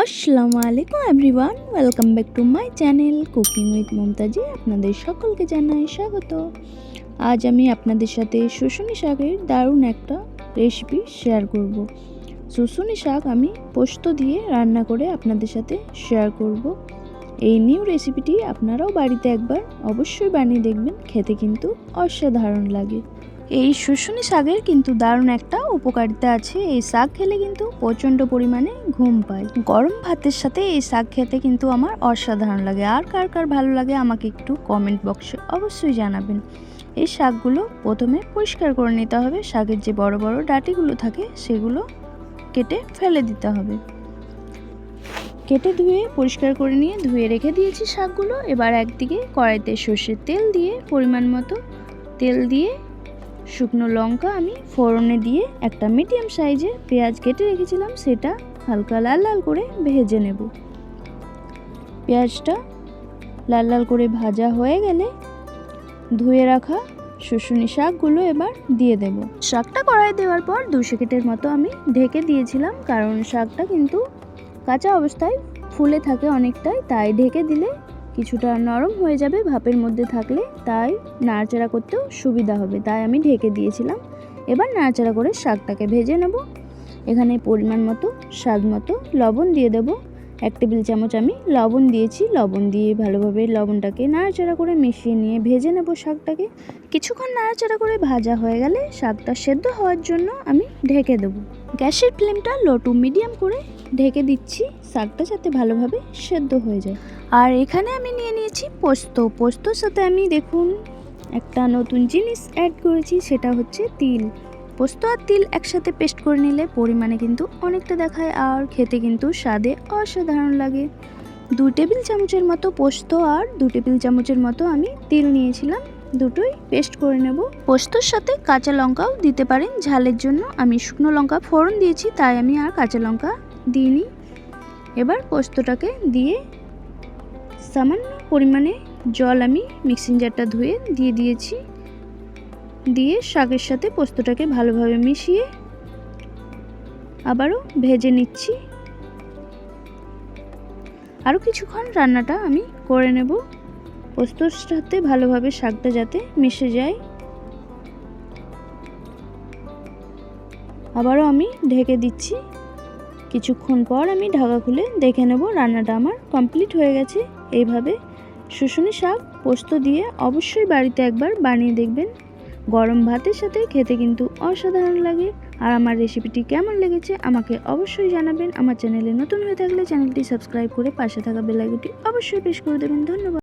আসসালামু আলাইকুম everyone, welcome back to my channel cooking with মমতাজি, আপনাদের সকলকে জানাই স্বাগত। আজ আমি আপনাদের সাথে শুশুনি শাকের দারুণ একটা রেসিপি শেয়ার করব। শুশুনি শাক আমি পোস্ত দিয়ে রান্না করে আপনাদের সাথে শেয়ার করব। এই নিউ রেসিপিটি আপনারাও বাড়িতে একবার অবশ্যই বানিয়ে দেখবেন, খেতে কিন্তু অসাধারণ লাগে। এই শুশুনি শাকের কিন্তু দারুণ একটা উপকারিতা আছে। এই শাক খেলে কিন্তু প্রচণ্ড পরিমাণে ঘুম পায়। গরম ভাতের সাথে এই শাক খেতে কিন্তু আমার অসাধারণ লাগে। আর কার কার ভালো লাগে আমাকে একটু কমেন্ট বক্সে অবশ্যই জানাবেন। এই শাকগুলো প্রথমে পরিষ্কার করে নিতে হবে। শাকের যে বড় বড় ডাটিগুলো থাকে সেগুলো কেটে ফেলে দিতে হবে। কেটে ধুয়ে, পরিষ্কার করে নিয়ে ধুয়ে রেখে দিয়েছি শাকগুলো। এবার একদিকে কড়াইতে সর্ষের তেল দিয়ে পরিমাণ মতো তেল দিয়ে শুকনো লঙ্কা আমি ফোড়নে দিয়ে একটা মিডিয়াম সাইজে পেঁয়াজ কেটে রেখেছিলাম, সেটা হালকা লাল লাল করে ভেজে নেব। পেঁয়াজটা লাল লাল করে ভাজা হয়ে গেলে ধুয়ে রাখা শুশুনি শাকগুলো এবার দিয়ে দেব। শাকটা কড়াই দেওয়ার পর দু সেকেন্ডের মতো আমি ঢেকে দিয়েছিলাম, কারণ শাকটা কিন্তু কাঁচা অবস্থায় ফুলে থাকে অনেকটাই, তাই ঢেকে দিলে কিছুটা নরম হয়ে যাবে ভাপের মধ্যে থাকলে, তাই নাড়াচাড়া করতেও সুবিধা হবে, তাই আমি ঢেকে দিয়েছিলাম। এবার নাড়াচাড়া করে শাকটাকে ভেজে নেব। এখানে পরিমাণ মতো, স্বাদ মতো লবণ দিয়ে দেব। এক টেবিল চামচ আমি লবণ দিয়েছি, লবণ দিয়ে ভালোভাবে লবণটাকে নাড়াচাড়া করে মিশিয়ে নিয়ে ভেজে নেব শাকটাকে। কিছুক্ষণ নাড়াচাড়া করে ভাজা হয়ে গেলে শাকটা সেদ্ধ হওয়ার জন্য আমি ঢেকে দেবো। গ্যাসের ফ্লেমটা লো টু মিডিয়াম করে ঢেকে দিচ্ছি। শাকটা যাতে ভালোভাবে সেদ্ধ হয়ে যায়। আর এখানে আমি নিয়ে নিয়েছি পোস্ত। পোস্তর সাথে আমি দেখুন একটা নতুন জিনিস অ্যাড করেছি, সেটা হচ্ছে তিল। পোস্ত আর তিল একসাথে পেস্ট করে নিলে পরিমাণে কিন্তু অনেকটা দেখায় আর খেতে কিন্তু স্বাদে অসাধারণ লাগে। দু টেবিল চামচের মতো পোস্ত আর দু টেবিল চামচের মতো আমি তিল নিয়েছিলাম। দুটোই পেস্ট করে নেব। পোস্তর সাথে কাঁচা লঙ্কাও দিতে পারেন। ঝালের জন্য আমি শুকনো লঙ্কা ফোড়ন দিয়েছি, তাই আমি আর কাঁচা লঙ্কা দিইনি। এবার পোস্তটাকে দিয়ে সামান্য পরিমাণে জল আমি মিক্সিং জারটা ধুয়ে দিয়ে দিয়েছি। দিয়ে শাকের সাথে পোস্তটাকে ভালোভাবে মিশিয়ে আবারও ভেজে নিচ্ছি। আরও কিছুক্ষণ রান্নাটা আমি করে নেব। পোস্তর সাথে ভালোভাবে শাকটা যাতে মিশে যায়। আবারও আমি ঢেকে দিচ্ছি। কিছুক্ষণ পর আমি ঢাকা খুলে দেখে নেব রান্নাটা আমার কমপ্লিট হয়ে গেছে। এইভাবে শুশুনি শাক পোস্ত দিয়ে অবশ্যই বাড়িতে একবার বানিয়ে দেখবেন। গরম ভাতের সাথে খেতে কিন্তু অসাধারণ লাগে। আর আমার রেসিপিটি কেমন লেগেছে আমাকে অবশ্যই জানাবেন। আমার চ্যানেলে নতুন হয়ে থাকলে চ্যানেলটি সাবস্ক্রাইব করে পাশে থাকা বেলাইকনটি অবশ্যই প্রেস করে দেবেন। ধন্যবাদ।